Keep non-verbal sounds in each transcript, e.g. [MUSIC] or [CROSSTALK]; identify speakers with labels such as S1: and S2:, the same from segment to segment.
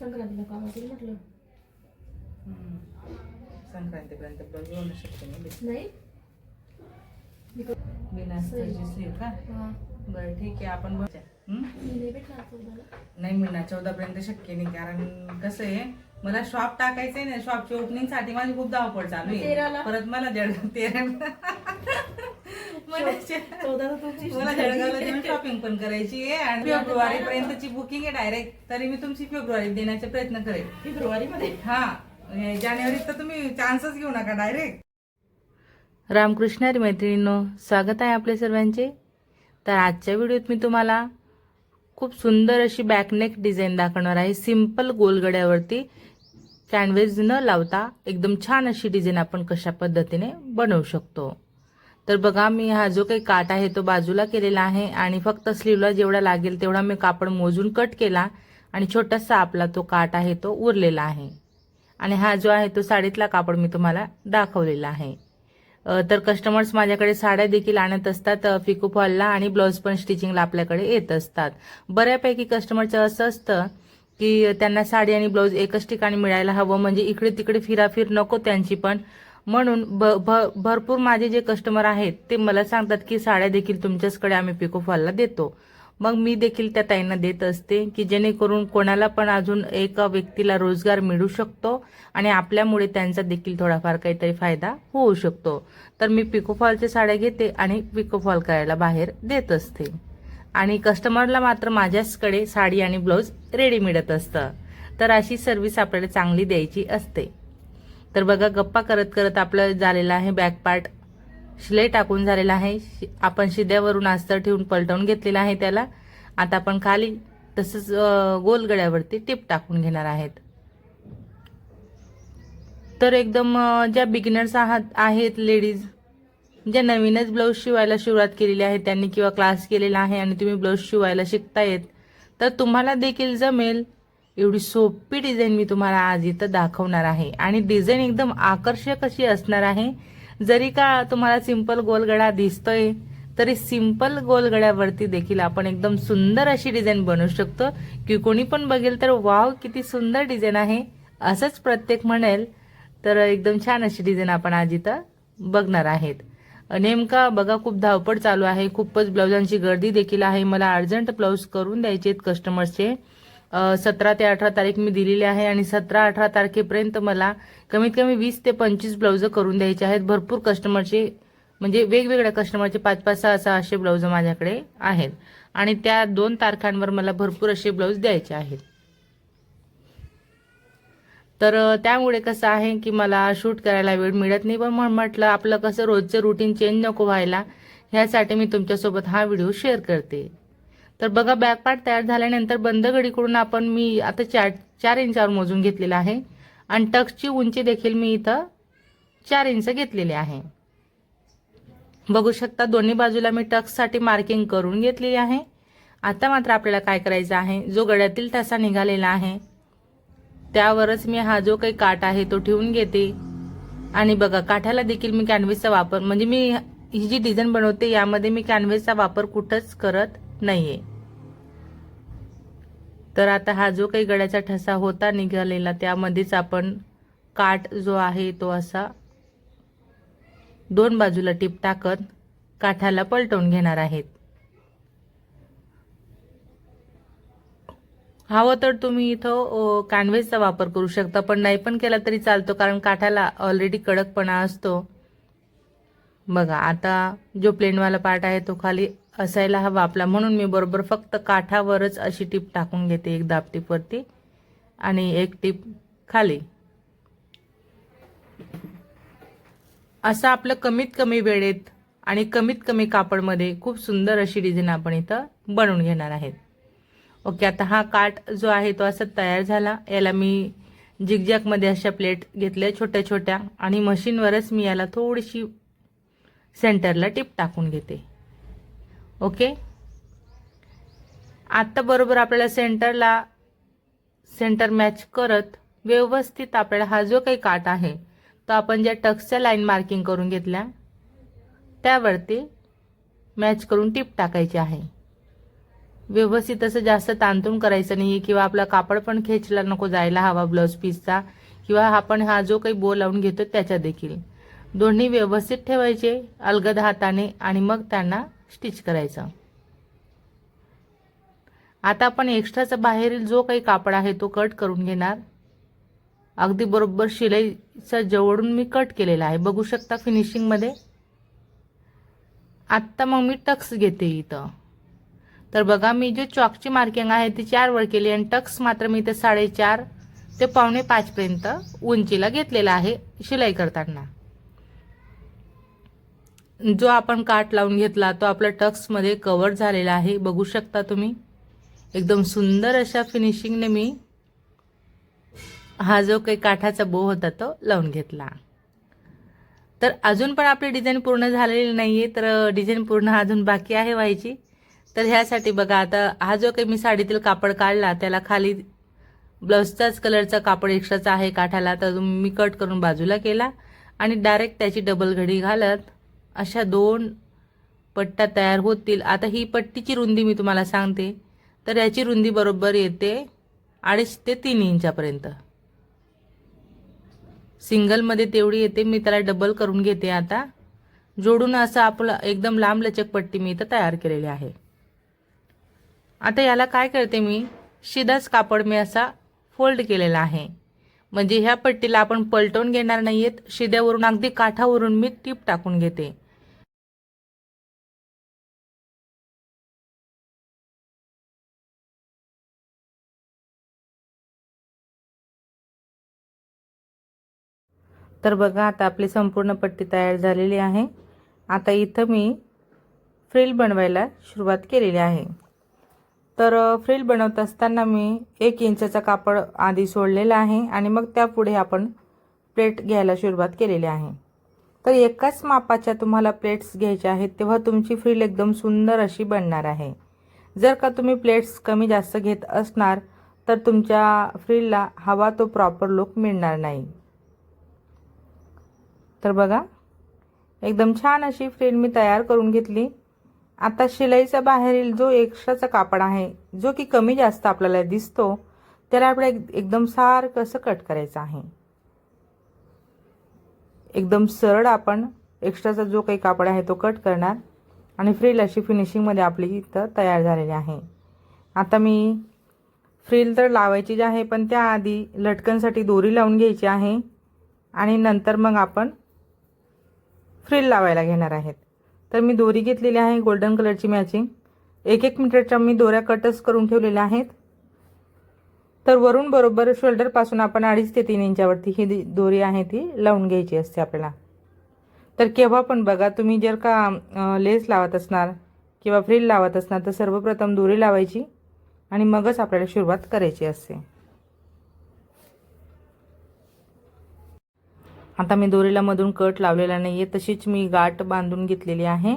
S1: संक्रांतीला म्हटलं.
S2: संक्रांतीपर्यंत नाही
S1: नाही? मी क-
S2: बिना अस्तरची स्लीव का?
S1: हा.
S2: बरं ठीक आहे आपण बघ.
S1: नाही भेटणार चौदाला
S2: नाही महिना चौदा पर्यंत शक्य नाही कारण कसं आहे मला शॉप टाकायचंय ना शॉपची ओपनिंगसाठी माझी खूप धावपळ चालू आहे.
S1: तेराला?
S2: परत मला [LAUGHS] तेरा [LAUGHS]
S1: तुमची
S2: मला जळगावला जाऊन शॉपिंग पण करायची आहे आणि फेब्रुवारी पर्यंतची बुकिंग आहे डायरेक्ट तरी मी तुमची फेब्रुवारी देण्याचे प्रयत्न करेल
S1: फेब्रुवारी मध्ये
S2: हा जानेवारीत तर तुम्ही चान्सच घेऊ नका डायरेक्ट रामकृष्ण हरी मैत्रिणींनो स्वागत आहे आपले सर्वांचे. तर आजच्या व्हिडिओत मी तुम्हाला खूप सुंदर अशी बॅकनेक डिझाईन दाखवणार आहे. सिंपल गोलगड्यावरती कॅनव्हेज न लावता एकदम छान अशी डिझाईन आपण कशा पद्धतीने बनवू शकतो. तर बघा मी हा जो काही काट आहे तो बाजूला केलेला आहे आणि फक्त स्लीवला जेवढा लागेल तेवढा मी कापड मोजून कट केला आणि छोटासा आपला तो काट आहे तो उरलेला आहे. आणि हा जो आहे तो साडीतला कापड मी तुम्हाला दाखवलेला आहे. तर कस्टमर्स माझ्याकडे साड्या देखील आणत असतात फिको फॉलला आणि ब्लाऊज पण स्टिचिंगला आपल्याकडे येत असतात. बऱ्यापैकी कस्टमरचं असं असतं की त्यांना साडी आणि ब्लाऊज एकच ठिकाणी मिळायला हवं म्हणजे इकडे तिकडे फिराफिर नको त्यांची पण. म्हणून ब भ- भरपूर माझे जे कस्टमर आहेत ते मला सांगतात की साड्या देखील तुमच्याचकडे आम्ही पिको फॉलला देतो. मग मी देखील त्या ताईंना देत असते की जेणेकरून कोणाला पण अजून एका व्यक्तीला रोजगार मिळू शकतो आणि आपल्यामुळे त्यांचा देखील थोडाफार काहीतरी फायदा होऊ शकतो. तर मी पिकोफॉलच्या साड्या घेते आणि पिकोफॉल करायला बाहेर देत असते. आणि कस्टमरला मात्र माझ्याचकडे साडी आणि ब्लाऊज रेडी मिळत असतं. तर अशी सर्व्हिस आपल्याला चांगली द्यायची असते. तर बघा गप्पा करत करत आपलं झालेलं आहे बॅक पार्ट शिलाई टाकून झालेला आहे. शि- आपण शिद्यावरून अस्तर ठेवून पलटवून घेतलेला आहे त्याला. आता आपण खाली तसंच गोलगड्यावरती टिप टाकून घेणार आहेत. तर एकदम ज्या बिगिनर्स आहात आहेत लेडीज ज्या नवीनच ब्लाऊज शिवायला सुरुवात केलेली आहे त्यांनी किंवा क्लास केलेला आहे आणि तुम्ही ब्लाऊज शिवायला शिकतायत तर तुम्हाला देखील जमेल एवढी सोपी डिझाईन मी तुम्हाला आज इथं दाखवणार आहे. आणि डिझाईन एकदम आकर्षक अशी असणार आहे. जरी का तुम्हाला सिंपल गोलगडा दिसतोय तरी सिंपल गोलगड्यावरती देखील आपण एकदम सुंदर अशी डिझाईन बनवू शकतो. की कोणी पण बघेल तर वाव किती सुंदर डिझाईन आहे. असंच प्रत्येक म्हणेल तर एकदम छान अशी डिझाईन आपण आज इथं बघणार आहेत. नेमका बघा खूप धावपळ चालू आहे. खूपच ब्लाउजांची गर्दी देखील आहे. मला अर्जंट ब्लाऊज करून द्यायचे आहेत कस्टमर्सचे. सतरा ते अठरा तारीख मी दिलेली आहे आणि सतरा अठरा तारखेपर्यंत मला कमीत कमी वीस ते पंचवीस ब्लाऊज करून द्यायचे आहेत. भरपूर कस्टमरचे म्हणजे वेगवेगळ्या कस्टमरचे पाच पाच सहा सहा असे ब्लाऊज माझ्याकडे आहेत. आणि त्या दोन तारखांवर मला भरपूर असे ब्लाऊज द्यायचे आहेत. तर त्यामुळे कसं आहे की मला शूट करायला वेळ मिळत नाही. पण म्हण- म्हटलं आपलं कसं रोजचं रुटीन चेंज नको व्हायला ह्यासाठी मी तुमच्यासोबत हा व्हिडिओ शेअर करते. तर बघा बॅक पार्ट तयार झाल्यानंतर बंद घडीकडून आपण मी आता चार चार इंचावर मोजून घेतलेला आहे. आणि टक्सची उंची देखील मी इथं चार इंच घेतलेली आहे. बघू शकता दोन्ही बाजूला मी टक्ससाठी मार्किंग करून घेतलेली आहे. आता मात्र आपल्याला काय करायचं आहे? जो गळ्यातील ठसा निघालेला आहे त्यावरच मी हा जो काही काठ आहे तो ठेवून घेते. आणि बघा काठाला देखील मी कॅनव्हेसचा वापर म्हणजे मी ही जी डिझाईन बनवते यामध्ये मी कॅनव्हेसचा वापर कुठंच करत नाहीये. तर आता हा जो काही गळ्याचा ठसा होता निघालेला त्यामध्येच आपण काठ जो आहे तो असा दोन बाजूला टीप टाकत काठाला पलटवून घेणार आहेत. हवं तर तुम्ही इथं कॅनव्हेसचा वापर करू शकता पण नाही पण केला तरी चालतो कारण काठाला ऑलरेडी कडकपणा असतो. बघा आता जो प्लेनवाला पार्ट आहे तो खाली असायला हवा आपला. म्हणून मी बरोबर फक्त काठावरच अशी टीप टाकून घेते एक दाब टीपवरती आणि एक टीप खाली. असं आपलं कमीत कमी वेळेत आणि कमीत कमी कापडमध्ये खूप सुंदर अशी डिझाईन आपण इथं बनवून घेणार आहेत. ओके आता हा काठ जो आहे तो असा तयार झाला. याला मी जिगजॅकमध्ये अशा प्लेट घेतल्या छोट्या छोट्या आणि मशीनवरच मी याला थोडीशी सेंटरला टिप टाकून घेते. ओके? आत्ता बरोबर आपल्याला सेंटरला सेंटर मॅच करत व्यवस्थित आपल्याला हा जो काही काट आहे तो आपण ज्या टक्सच्या लाईन मार्किंग करून घेतल्या त्यावरती मॅच करून टिप टाकायची आहे. व्यवस्थित असं जास्त तांतून करायचं नाही किंवा आपला कापड पण खेचला नको जायला हवा ब्लाऊज पीसचा किंवा आपण हा जो काही बो लावून घेतो त्याच्या देखील. दोन्ही व्यवस्थित ठेवायचे अलगद हाताने आणि मग त्यांना स्टिच करायचं. आता आपण एक्स्ट्राचा बाहेरील जो काही कापड आहे तो कट करून घेणार. अगदी बरोबर शिलाईचा जवळून मी कट केलेला आहे. बघू शकता फिनिशिंगमध्ये आत्ता मग मी टक्स घेते इथं. तर बघा मी जे चॉकची मार्किंग आहे ती चार वर केली आणि टक्स मात्र मी इथं साडेचार ते पावणे पाचपर्यंत उंचीला घेतलेला आहे शिलाई करताना. जो आपण काट लावून घेतला तो आपला टक्समध्ये कवर झालेला आहे. बघू शकता तुम्ही. एकदम सुंदर अशा फिनिशिंगने मी हा जो काही काठाचा बो होता तो लावून घेतला. तर अजून पण आपली डिझाईन पूर्ण झालेली नाही आहे तर डिझाईन पूर्ण अजून बाकी आहे व्हायची. तर ह्यासाठी बघा आता हा जो काही मी साडीतील कापड काढला त्याला खाली ब्लाऊजचाच कलरचा कापड एक्स्ट्राचा आहे काठाला तर मी कट करून बाजूला केला आणि डायरेक्ट त्याची डबल घडी घालत अशा दोन पट्ट्या तयार होतील. आता ही पट्टीची रुंदी मी तुम्हाला सांगते. तर याची रुंदी बरोबर येते अडीच ते तीन इंचापर्यंत. सिंगलमध्ये तेवढी येते. मी त्याला डबल करून घेते आता. जोडून असं आपलं एकदम लांब लचक पट्टी मी इथं तयार केलेली आहे. आता याला काय करते मी? शिदाच कापड मी असा फोल्ड केलेला आहे. म्हणजे ह्या पट्टीला आपण पलटवून घेणार नाही आहेत शिद्यावरून अगदी काठावरून मी टीप टाकून घेते. तर बघा आता आपली संपूर्ण पट्टी तयार झालेली आहे. आता इथं मी फ्रिल बनवायला सुरुवात केलेली आहे. तर फ्रिल बनवत असताना मी एक इंचाचा कापड आधी सोडलेला आहे आणि मग त्यापुढे आपण प्लेट घ्यायला सुरुवात केलेली आहे. तर एकाच मापाच्या तुम्हाला प्लेट्स घ्यायच्या आहेत तेव्हा तुमची फ्रिल एकदम सुंदर अशी बनणार आहे. जर का तुम्ही प्लेट्स कमी जास्त घेत असणार तर तुमच्या फ्रिलला हवा तो प्रॉपर लुक मिळणार नाही. तर बघा एकदम छान अशी फ्रेल मी तयार करून घेतली. आता शिलाईचा बाहेरील जो एक्स्ट्राचा कापड आहे जो की कमी जास्त आपल्याला दिसतो त्याला आपल्याला एक- एकदम सारखं असं कट करायचं आहे. एकदम सरळ आपण एक्स्ट्राचा जो काही कापड आहे तो कट करणार आणि फ्रील अशी फिनिशिंगमध्ये आपली इथं तयार झालेली आहे. आता मी फ्रील तर लावायची जी आहे पण त्याआधी लटकनसाठी दोरी लावून घ्यायची आहे आणि नंतर मग आपण फ्रिल लावायला घेणार आहेत. तर मी दोरी घेतलेली आहे गोल्डन कलरची मॅचिंग एक एक मीटरच्या मी दोऱ्या कटच करून ठेवलेल्या आहेत. तर वरून बरोबर शोल्डरपासून आपण अडीच ते तीन इंचावरती ही दोरी आहे ती लावून घ्यायची असते आपल्याला. तर केव्हा पण बघा तुम्ही जर का लेस लावत असणार किंवा फ्रिल लावत असणार तर सर्वप्रथम दोरी लावायची आणि मगच आपल्याला सुरुवात करायची असते. आता मी दोरीला मधून कट लावलेला नाही आहे तशीच मी गाठ बांधून घेतलेली आहे.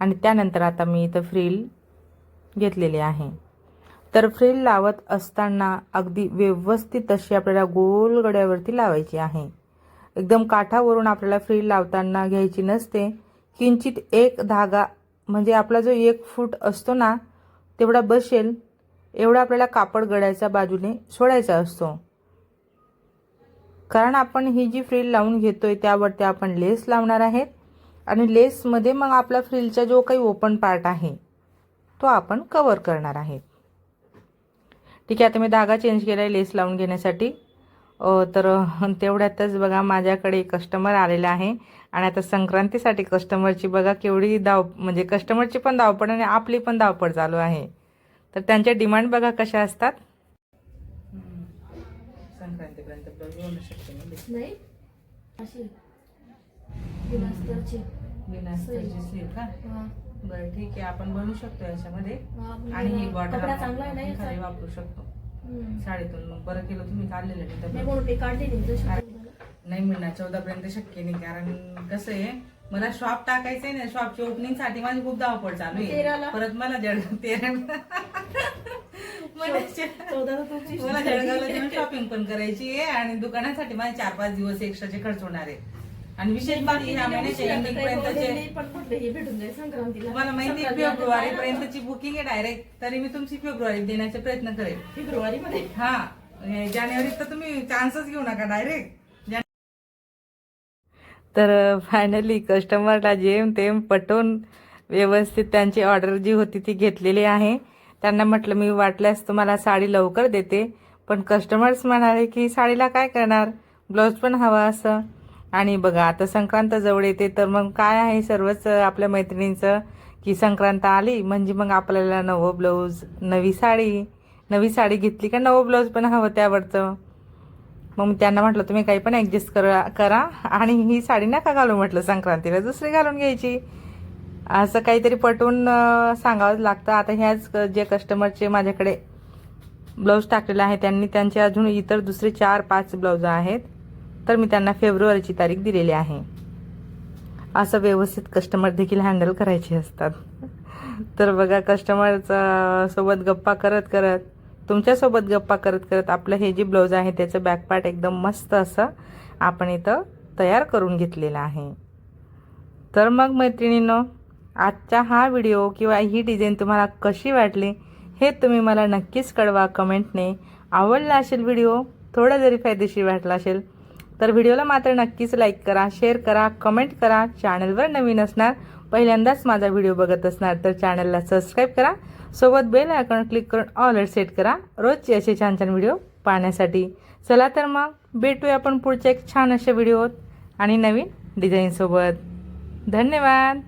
S2: आणि त्यानंतर आता मी इथं फ्रिल घेतलेली आहे. तर फ्रिल लावत असताना अगदी व्यवस्थित अशी आपल्याला गोल गड्यावरती लावायची आहे. एकदम काठावरून आपल्याला फ्रिल लावताना घ्यायची नसते. किंचित एक धागा म्हणजे आपला जो एक फूट असतो ना तेवढा बसेल. एवढा आपल्याला कापड गड्याच्या बाजूने सोडायचा असतो. कारण आपण ही जी फ्रिल लावून घेतोय त्यावरती आपण लेस लावणार आहेत. आणि लेसमध्ये मग आपला फ्रिलचा जो काही ओपन पार्ट आहे तो आपण कवर करणार आहे. ठीक आहे आता मी धागा चेंज केला आहे लेस लावून घेण्यासाठी. तर तेवढ्यातच बघा माझ्याकडे कस्टमर आलेला आहे. आणि आता संक्रांतीसाठी कस्टमरची बघा केवढी धाव म्हणजे कस्टमरची पण धावपळ आणि आपली पण धावपळ चालू आहे. तर त्यांच्या डिमांड बघा कशा असतात. संक्रांतीपर्यंत
S1: नाही अशी. गुलास्तरची
S2: का?
S1: हा.
S2: बरं ठीक आहे. आपण बनवू शकतो याच्यामध्ये. आणि ही
S1: चांगला आहे
S2: खाली? वापरू शकतो. साडीतून मग. बरं केलं तुम्ही काढलेलं
S1: नाही मी काढली नाही.
S2: नाही मिळणार चौदा पर्यंत शक्य नाही कारण कसं आहे मला शॉप टाकायचंय ना शॉपची ओपनिंगसाठी माझी खूप धावपळ चालू आहे? परत मला तेरा [LAUGHS]
S1: चौदा तर तुमची
S2: मला जळगावला जाऊन शॉपिंग पण करायची आहे आणि दुकानासाठी माझे चार पाच दिवस एक्स्ट्राचे खर्च होणार आहे. आणि विशेष बाकी ह्या महिन्याच्या एंडिंग पर्यंतचे
S1: पण म्हटलं भेटून जाईल संक्रांतीला
S2: तुम्हाला माहिती आहे फेब्रुवारी पर्यंतची बुकिंग आहे डायरेक्ट तरी मी तुमची फेब्रुवारी देण्याचा प्रयत्न करेल.
S1: फेब्रुवारी मध्ये
S2: हा हे जानेवारीत तर तुम्ही चान्सच घेऊ नका डायरेक्ट तर फायनली कस्टमरला जेम तेम पटवून व्यवस्थित त्यांची ऑर्डर जी होती ती घेतलेली आहे. त्यांना म्हटलं मी वाटल्यास तुम्हाला साडी लवकर देते पण कस्टमर्स म्हणाले की साडीला काय करणार? ब्लाऊज पण हवा असं. आणि बघा आता संक्रांत जवळ येते तर मग काय आहे सर्वच आपल्या मैत्रिणींचं की संक्रांत आली म्हणजे मग आपल्याला नवं ब्लाऊज नवी साडी नवी साडी घेतली का नवं ब्लाऊज पण हवं त्यावरचं. मग त्यांना म्हटलं तुम्ही काही पण ॲडजस्ट करा करा आणि ही साडी नका घालू म्हटलं संक्रांतीला. दुसरी घालून घ्यायची. असं काहीतरी पटवून सांगावंच लागतं. आता ह्याच क- जे कस्टमरचे माझ्याकडे ब्लाऊज टाकलेलं आहे त्यांनी त्यांचे अजून इतर दुसरे चार पाच ब्लाऊज आहेत. तर मी त्यांना फेब्रुवारीची तारीख दिलेली आहे. असं व्यवस्थित कस्टमर देखील हँडल करायचे असतात. तर बघा कस्टमरचा सोबत गप्पा करत करत तुमच्यासोबत गप्पा करत करत आपलं हे जे ब्लाऊज आहे त्याचं बॅकपार्ट एकदम मस्त असं आपण इथं तयार करून घेतलेलं आहे. तर मग मैत्रिणींनो आजचा हा व्हिडिओ किंवा ही डिझाईन तुम्हाला कशी वाटली हे तुम्ही मला नक्कीच कळवा कमेंटने. आवडला असेल व्हिडिओ थोडा जरी फायदेशीर वाटला असेल तर व्हिडिओला मात्र नक्कीच लाईक करा शेअर करा कमेंट करा. चॅनलवर नवीन असणार पहिल्यांदाच माझा व्हिडिओ बघत असणार तर चॅनलला सबस्क्राईब करा. सोबत बेल आयकॉन क्लिक करून ऑलर सेट करा रोजचे असे छान छान व्हिडिओ पाहण्यासाठी. चला तर मग भेटूया आपण पुढच्या एक छान अशा व्हिडिओत आणि नवीन डिझाईनसोबत धन्यवाद!